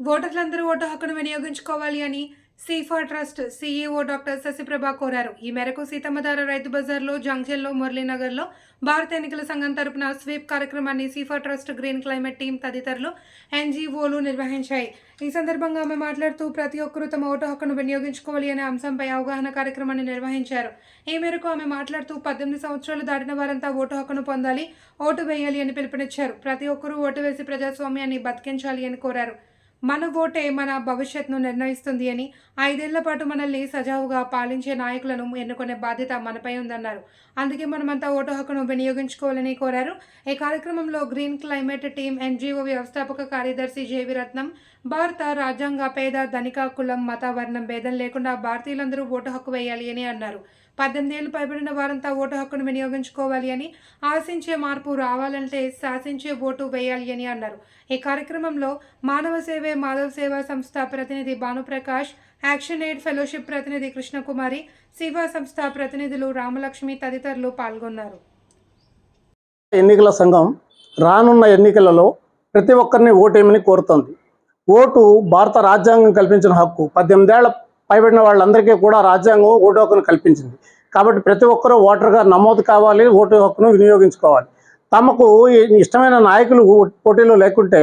ఓటర్లందరూ vote హక్కును వినియోగించుకోవాలి అని సీఫా ట్రస్ట్ సీఈఓ డాక్టర్ శశిప్రభ కోరారు. ఈ మేరకు సీతమ్మధార రైతు బజార్లో జంక్షన్లో మురళీనగర్లో భారత ఎన్నికల సంఘం తరపున స్వీప్ కార్యక్రమాన్ని సీఫా ట్రస్ట్ గ్రీన్ క్లైమేట్ టీం తదితరులు ఎన్జీఓలు నిర్వహించాయి. ఈ సందర్భంగా ఆమె మాట్లాడుతూ ప్రతి ఒక్కరూ తమ ఓటు హక్కును వినియోగించుకోవాలి అనే అంశంపై అవగాహన కార్యక్రమాన్ని నిర్వహించారు. ఈ మేరకు ఆమె మాట్లాడుతూ పద్దెనిమిది సంవత్సరాలు దాటిన వారంతా ఓటు హక్కును పొందాలి ఓటు వేయాలి అని పిలుపునిచ్చారు. ప్రతి ఒక్కరూ ఓటు వేసి ప్రజాస్వామ్యాన్ని బతికించాలి అని కోరారు. మన ఓటే మన భవిష్యత్తును నిర్ణయిస్తుంది అని ఐదేళ్ళ పాటు మనల్ని సజావుగా పాలించే నాయకులను ఎన్నుకునే బాధ్యత మనపై ఉందన్నారు. అందుకే మనమంతా ఓటు హక్కును వినియోగించుకోవాలని కోరారు. ఈ కార్యక్రమంలో గ్రీన్ క్లైమేట్ టీం ఎన్జిఓ వ్యవస్థాపక కార్యదర్శి జేవి రత్నం భారత రాజ్యాంగ పేద ధనిక కులం మత వర్ణం భేదం లేకుండా భారతీయులందరూ ఓటు హక్కు వేయాలి అని అన్నారు. పద్దెనిమిది ఏళ్ళు పైబడిన వారంతా ఓటు హక్కును వినియోగించుకోవాలి అని ఆశించే మార్పు రావాలంటే శాసించే ఓటు వేయాలి అని అన్నారు. ఈ కార్యక్రమంలో మానవ సేవే మాధవ సేవా సంస్థ ప్రతినిధి భానుప్రకాష్ యాక్షన్ ఎయిడ్ ఫెలోషిప్ ప్రతినిధి కృష్ణకుమారి సేవా సంస్థ ప్రతినిధులు రామలక్ష్మి తదితరులు పాల్గొన్నారు. ఎన్నికల సంఘం రానున్న ఎన్నికలలో ప్రతి ఒక్కరిని ఓటేయమని కోరుతోంది. ఓటు భారత రాజ్యాంగం కల్పించిన హక్కు. పద్దెనిమిదేళ్ళ పైబడిన వాళ్ళందరికీ కూడా రాజ్యాంగం ఓటు హక్కును కల్పించింది. కాబట్టి ప్రతి ఒక్కరూ ఓటర్గా నమోదు కావాలి ఓటు హక్కును వినియోగించుకోవాలి. తమకు ఇష్టమైన నాయకులు పోటీలో లేకుంటే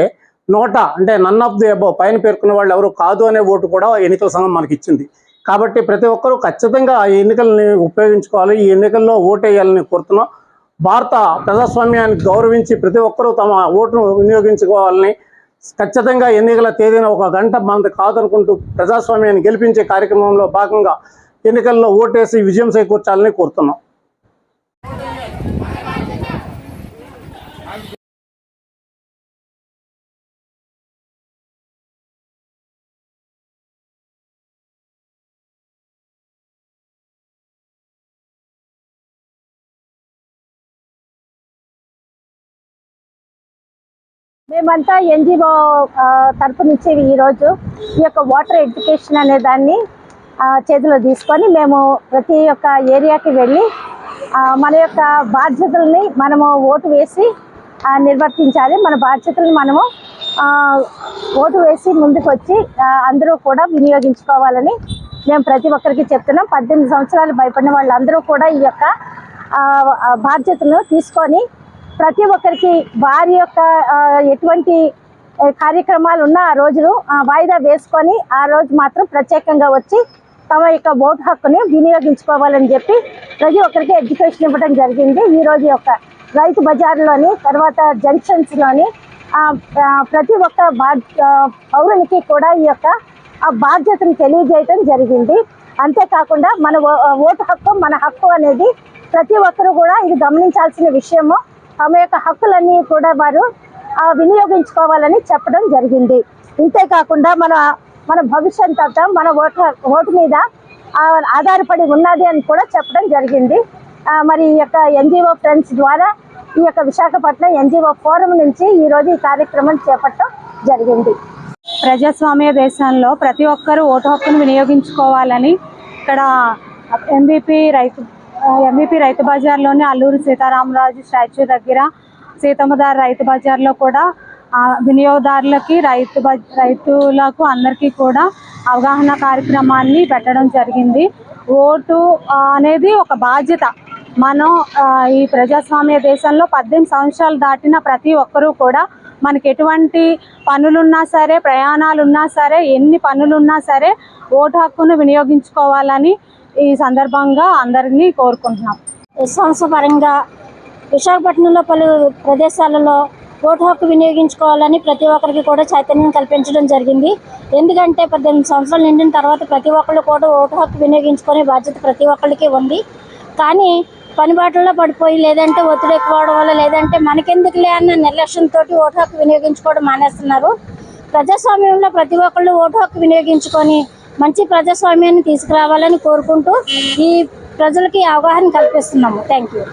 నోటా అంటే నన్ ఆఫ్ ది అబో పైన పేర్కొన్న వాళ్ళు ఎవరు కాదు అనే ఓటు కూడా ఎన్నికల సంఘం మనకి ఇచ్చింది. కాబట్టి ప్రతి ఒక్కరూ ఖచ్చితంగా ఈ ఎన్నికల్ని ఉపయోగించుకోవాలి ఈ ఎన్నికల్లో ఓటేయాలని కోరుతున్నాం. భారత ప్రజాస్వామ్యాన్ని గౌరవించి ప్రతి ఒక్కరూ తమ ఓటును వినియోగించుకోవాలని ఖచ్చితంగా ఎన్నికల తేదీన ఒక గంట మనది కాదనుకుంటూ ప్రజాస్వామ్యాన్ని గెలిపించే కార్యక్రమంలో భాగంగా ఎన్నికల్లో ఓటేసి విజయం చేకూర్చాలని కోరుతున్నాం. మేమంతా ఎన్జిఓ తరపు నుంచి ఈరోజు ఈ యొక్క వాటర్ ఎడ్యుకేషన్ అనే దాన్ని చేతిలో తీసుకొని మేము ప్రతి ఒక్క ఏరియాకి వెళ్ళి మన యొక్క బాధ్యతల్ని మనము ఓటు వేసి నిర్వర్తించాలి. మన బాధ్యతలను మనము ఓటు వేసి ముందుకు వచ్చి అందరూ కూడా వినియోగించుకోవాలని మేము ప్రతి ఒక్కరికి చెప్తున్నాం. పద్దెనిమిది సంవత్సరాలు భయపడిన వాళ్ళందరూ కూడా ఈ యొక్క బాధ్యతను తీసుకొని ప్రతి ఒక్కరికి వారి యొక్క ఎటువంటి కార్యక్రమాలు ఉన్నా ఆ రోజు వాయిదా వేసుకొని ఆ రోజు మాత్రం ప్రత్యేకంగా వచ్చి తమ యొక్క ఓటు హక్కుని వినియోగించుకోవాలని చెప్పి ప్రతి ఒక్కరికి ఎడ్యుకేషన్ ఇవ్వడం జరిగింది. ఈ రోజు యొక్క రైతు బజార్లోని తర్వాత జంక్షన్స్లోని ప్రతి ఒక్క పౌరునికి కూడా ఈ యొక్క ఆ బాధ్యతను తెలియజేయటం జరిగింది. అంతేకాకుండా మన ఓ- ఓటు హక్కు మన హక్కు అనేది ప్రతి ఒక్కరు కూడా ఇది గమనించాల్సిన విషయము. ఆమె యొక్క హక్కులన్నీ కూడా వారు వినియోగించుకోవాలని చెప్పడం జరిగింది. ఇంతేకాకుండా మన మన భవిష్యత్ అంతా మన ఓటు ఓటు మీద ఆధారపడి ఉన్నది అని కూడా చెప్పడం జరిగింది. మరి ఈ యొక్క ఎన్జిఓ ఫ్రెండ్స్ ద్వారా ఈ యొక్క విశాఖపట్నం ఎన్జిఓ ఫోరం నుంచి ఈరోజు ఈ కార్యక్రమం చేపట్టడం జరిగింది. ప్రజాస్వామ్య దేశంలో ప్రతి ఒక్కరూ ఓటు హక్కును వినియోగించుకోవాలని ఇక్కడ ఎంబీపీ రైతు ఎంబీపీ రైతు బజార్లోని అల్లూరు సీతారామరాజు స్టాచ్యూ దగ్గర సీతమ్మదారు రైతు బజార్లో కూడా వినియోగదారులకి రైతు బ రైతులకు అందరికీ కూడా అవగాహన కార్యక్రమాన్ని పెట్టడం జరిగింది. ఓటు అనేది ఒక బాధ్యత. మనం ఈ ప్రజాస్వామ్య దేశంలో పద్దెనిమిది సంవత్సరాలు దాటిన ప్రతి ఒక్కరూ కూడా మనకి ఎటువంటి పనులున్నా సరే ప్రయాణాలున్నా సరే ఎన్ని పనులున్నా సరే ఓటు హక్కును వినియోగించుకోవాలని ఈ సందర్భంగా అందరినీ కోరుకుంటున్నాం. సంవత్సరపరంగా విశాఖపట్నంలో పలు ప్రదేశాలలో ఓటు హక్కు వినియోగించుకోవాలని ప్రతి ఒక్కరికి కూడా చైతన్యం కల్పించడం జరిగింది. ఎందుకంటే పద్దెనిమిది సంవత్సరాలు నిండిన తర్వాత ప్రతి ఒక్కళ్ళు కూడా ఓటు హక్కు వినియోగించుకునే బాధ్యత ప్రతి ఒక్కరికి ఉంది. కానీ పనిబాట్లలో పడిపోయి లేదంటే ఒత్తిడి ఎక్కువ వల్ల లేదంటే మనకెందుకులే అన్న నిర్లక్ష్యంతో ఓటు హక్కు వినియోగించుకోవడం మానేస్తున్నారు. ప్రజాస్వామ్యంలో ప్రతి ఒక్కళ్ళు ఓటు హక్కు వినియోగించుకొని మంచి ప్రజాస్వామ్యాన్ని తీసుకురావాలని కోరుకుంటూ ఈ ప్రజలకి అవగాహన కల్పిస్తున్నాము. Thank you